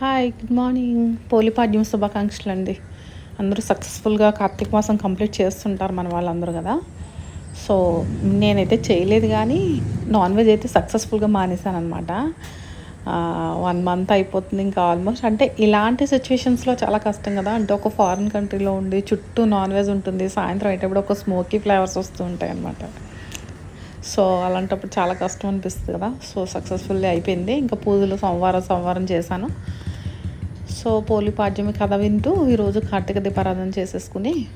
Hi good morning Poli Padyami శుభాకాంక్షలు అండి అందరూ సక్సెస్ఫుల్గా కార్తీక మాసం కంప్లీట్ చేస్తుంటారు మన వాళ్ళందరూ కదా. సో నేనైతే చేయలేదు కానీ నాన్ వెజ్ అయితే సక్సెస్ఫుల్గా మానేశాను అనమాట వన్ మంత్ అయిపోతుంది ఇంకా ఆల్మోస్ట్ అంటే ఇలాంటి సిచ్యువేషన్స్లో చాలా కష్టం కదా. అంటే ఒక ఫారిన్ కంట్రీలో ఉండి చుట్టూ నాన్ వెజ్ ఉంటుంది. సాయంత్రం అయ్యేటప్పుడు ఒక స్మోకీ ఫ్లేవర్స్ వస్తూ ఉంటాయి అనమాట సో అలాంటప్పుడు చాలా కష్టం అనిపిస్తుంది కదా. సో సక్సెస్ఫుల్లీ అయిపోయింది. ఇంకా పూజలు సోమవారం సోమవారం చేశాను. సో పోలిపాడ్యమి కథ వింటూ ఈరోజు కార్తీక దీపారాధన చేసేసుకుని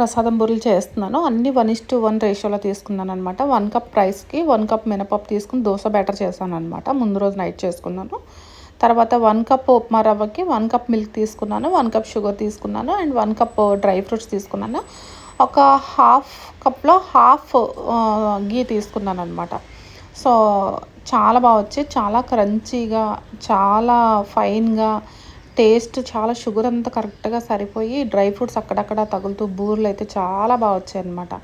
ప్రసాదం బూరెలు చేస్తున్నాను. అన్ని వన్ ఇస్ టు వన్ రేషియోలో తీసుకున్నాను అనమాట వన్ కప్ రైస్కి వన్ కప్ మినపప్పు తీసుకుని దోశ బ్యాటర్ చేశాను అనమాట ముందు రోజు నైట్ చేసుకున్నాను. తర్వాత వన్ కప్ ఉప్మా రవ్వకి వన్ కప్ మిల్క్ తీసుకున్నాను వన్ కప్ షుగర్ తీసుకున్నాను and one cup dry fruits తీసుకున్నాను. ఒక హాఫ్ కప్లో హాఫ్ గీ తీసుకున్నాను అనమాట సో చాలా బాగా వచ్చి చాలా క్రంచీగా చాలా ఫైన్గా టేస్ట్ చాలా షుగర్ అంతా కరెక్ట్గా సరిపోయి డ్రై ఫ్రూట్స్ అక్కడక్కడ తగులుతూ బూర్లు అయితే చాలా బాగా వచ్చాయి అనమాట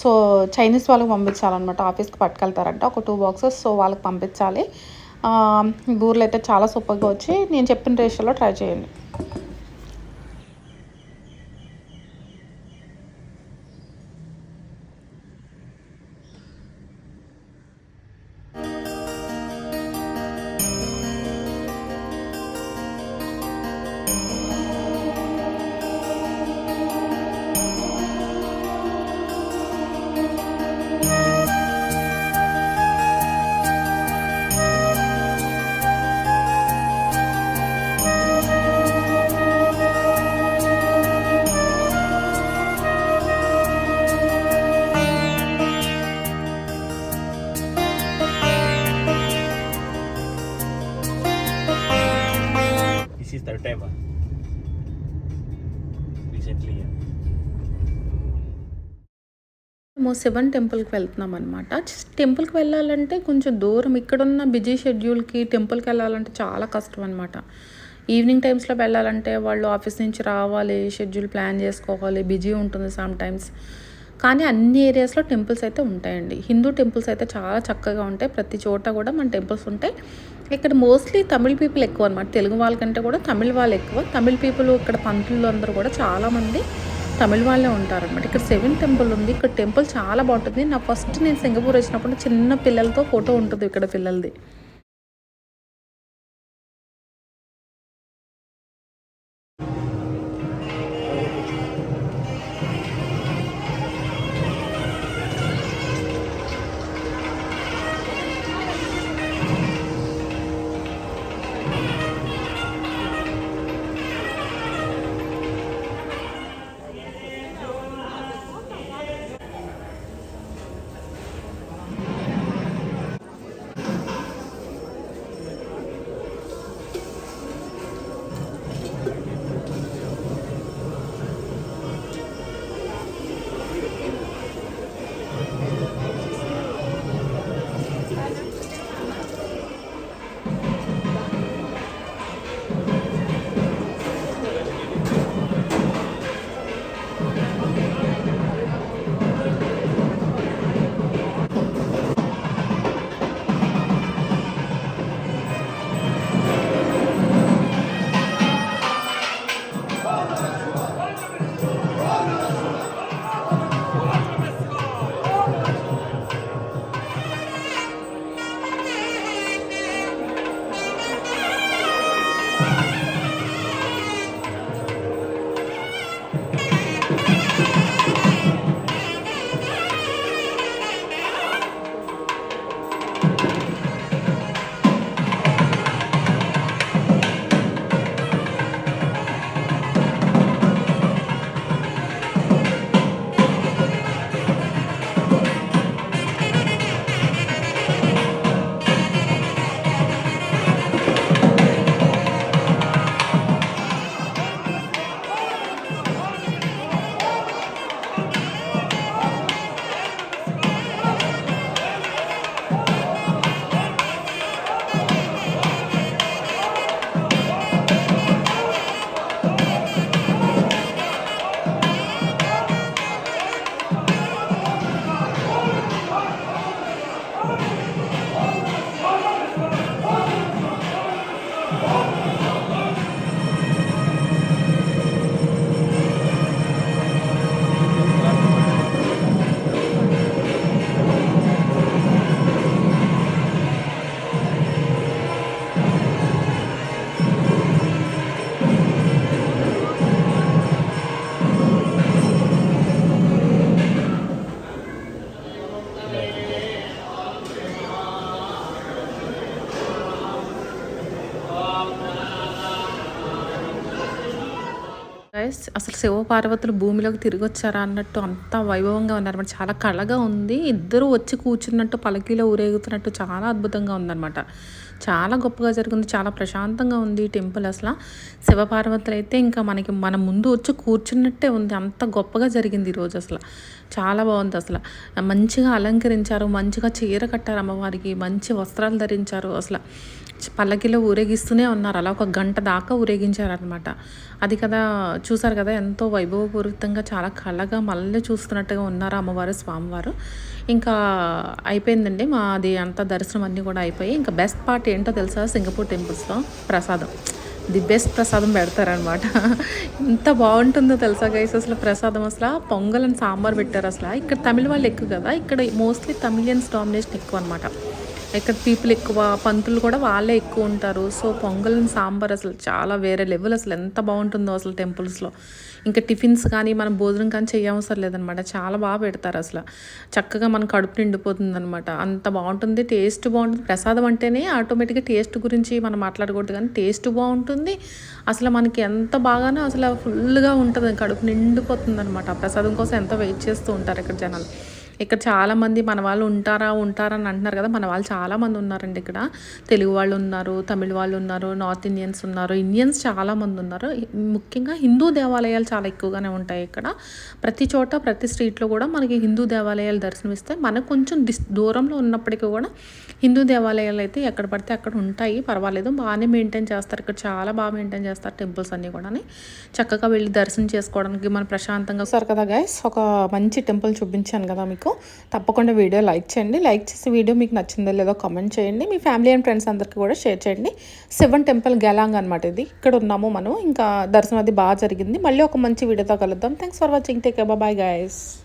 సో చైనీస్ వాళ్ళకి పంపించాలన్నమాట. ఆఫీస్కి పట్టుకెళ్తారంట. ఒక టూ బాక్సెస్ సో వాళ్ళకి పంపించాలి. బూర్లు అయితే చాలా సూపర్గా వచ్చి నేను చెప్పిన రేషియోలో ట్రై చేయండి. మేము సెవెన్ టెంపుల్కి వెళ్తున్నాం అనమాట టెంపుల్కి వెళ్ళాలంటే కొంచెం దూరం. ఇక్కడున్న బిజీ షెడ్యూల్కి టెంపుల్కి వెళ్ళాలంటే చాలా కష్టం అనమాట ఈవినింగ్ టైమ్స్లో వెళ్ళాలంటే వాళ్ళు ఆఫీస్ నుంచి రావాలి షెడ్యూల్ ప్లాన్ చేసుకోవాలి బిజీ ఉంటుంది సమ్ టైమ్స్ కానీ అన్ని ఏరియాస్లో టెంపుల్స్ అయితే ఉంటాయండి. హిందూ టెంపుల్స్ అయితే చాలా చక్కగా ఉంటాయి. ప్రతి చోట కూడా మన టెంపుల్స్ ఉంటాయి. ఇక్కడ మోస్ట్లీ తమిళ్ పీపుల్ ఎక్కువ అనమాట తెలుగు వాళ్ళకంటే కూడా తమిళ్ వాళ్ళు ఎక్కువ. తమిళ్ పీపుల్ ఇక్కడ పంతులు అందరూ కూడా చాలామంది తమిళ వాళ్ళే ఉంటారనమాట ఇక్కడ సెవెన్ టెంపుల్ ఉంది. ఇక్కడ టెంపుల్ చాలా బాగుంటుంది. నా ఫస్ట్ నేను సింగపూర్ వచ్చినప్పుడు చిన్న పిల్లలతో ఫోటో ఉంటుంది ఇక్కడ పిల్లలది. గాయస్ అసలు శివపార్వతులు భూమిలోకి తిరిగి వచ్చారా అన్నట్టు అంత వైభవంగా ఉన్నారన్నమాట చాలా కళగా ఉంది. ఇద్దరు వచ్చి కూర్చున్నట్టు పలకీలో ఊరేగుతున్నట్టు చాలా అద్భుతంగా ఉందన్నమాట. చాలా గొప్పగా జరిగింది. చాలా ప్రశాంతంగా ఉంది ఈ టెంపుల్ అసలు. శివపార్వతులు అయితే ఇంకా మనకి మన ముందు వచ్చి కూర్చున్నట్టే ఉంది. అంత గొప్పగా జరిగింది ఈరోజు అసలు. చాలా బాగుంది అసలు. మంచిగా అలంకరించారు. మంచిగా చీర కట్టారు అమ్మవారికి. మంచి వస్త్రాలు ధరించారు అసలు. పల్లకిలో ఊరేగిస్తూనే ఉన్నారు. అలా ఒక గంట దాకా ఊరేగించారనమాట అది కదా చూసారు కదా ఎంతో వైభవపూరితంగా చాలా కళగా మళ్ళీ చూస్తున్నట్టుగా ఉన్నారు అమ్మవారు స్వామివారు. ఇంకా అయిపోయిందండి మాది అంతా దర్శనం అన్నీ కూడా అయిపోయి. ఇంకా బెస్ట్ పార్ట్ ఏంటో తెలుసా? సింగపూర్ టెంపుల్స్లో ప్రసాదం. ది బెస్ట్ ప్రసాదం పెడతారనమాట ఎంత బాగుంటుందో తెలుసా గైస్ అసలు ప్రసాదం అసలు పొంగల్ అని సాంబార్ పెట్టారు అసలు. ఇక్కడ తమిళ వాళ్ళు ఎక్కువ కదా ఇక్కడ మోస్ట్లీ తమిళియన్స్ డామినేషన్ ఎక్కువ అనమాట ఇక్కడ పీపుల్ ఎక్కువ పంతులు కూడా వాళ్ళే ఎక్కువ ఉంటారు. సో పొంగల్ అండ్ సాంబార్ అసలు చాలా వేరే లెవెల్ అసలు ఎంత బాగుంటుందో అసలు టెంపుల్స్లో ఇంకా టిఫిన్స్ కానీ మనం భోజనం కానీ చేయవసరం లేదనమాట. చాలా బాగా పెడతారు అసలు. చక్కగా మన కడుపు నిండిపోతుంది అనమాట అంత బాగుంటుంది టేస్ట్ బాగుంటుంది. ప్రసాదం అంటేనే ఆటోమేటిక్గా టేస్ట్ గురించి మనం మాట్లాడకూడదు కానీ టేస్ట్ బాగుంటుంది. అసలు మనకి ఎంత బాగానో అసలు ఫుల్గా ఉంటుంది. కడుపు నిండిపోతుంది అనమాట ప్రసాదం కోసం ఎంత వెయిట్ చేస్తూ ఉంటారు ఇక్కడ జనాలు. ఇక్కడ చాలామంది మన వాళ్ళు ఉంటారా ఉంటారా అని అంటున్నారు కదా. మన వాళ్ళు చాలామంది ఉన్నారండి ఇక్కడ. తెలుగు వాళ్ళు ఉన్నారు తమిళ వాళ్ళు ఉన్నారు నార్త్ ఇండియన్స్ ఉన్నారు ఇండియన్స్ చాలామంది ఉన్నారు. ముఖ్యంగా హిందూ దేవాలయాలు చాలా ఎక్కువగానే ఉంటాయి ఇక్కడ. ప్రతి చోట ప్రతి స్ట్రీట్లో కూడా మనకి హిందూ దేవాలయాలు దర్శనమిస్తాయి. మనకు కొంచెం డిస్ దూరంలో ఉన్నప్పటికీ కూడా హిందూ దేవాలయాలు అయితే ఎక్కడ పడితే అక్కడ ఉంటాయి. పర్వాలేదు బాగానే మెయింటైన్ చేస్తారు. ఇక్కడ చాలా బాగా మెయింటైన్ చేస్తారు టెంపుల్స్ అన్నీ కూడా చక్కగా వెళ్ళి దర్శనం చేసుకోవడానికి మనం ప్రశాంతంగా సార్ కదా గైస్ ఒక మంచి టెంపుల్ చూపించాను కదా మీకు. తప్పకుండా వీడియో లైక్ చేయండి. లైక్ చేసి వీడియో మీకు నచ్చిందో లేదో కామెంట్ చేయండి. మీ ఫ్యామిలీ అండ్ ఫ్రెండ్స్ అందరికీ కూడా షేర్ చేయండి. సెవెన్ టెంపుల్ గెలాంగ్ అనమాట ఇది. ఇక్కడ ఉన్నాము మనం ఇంకా దర్శనం అది బాగా జరిగింది. మళ్ళీ ఒక మంచి వీడియోతో కలుద్దాం. Thanks for watching take bye guys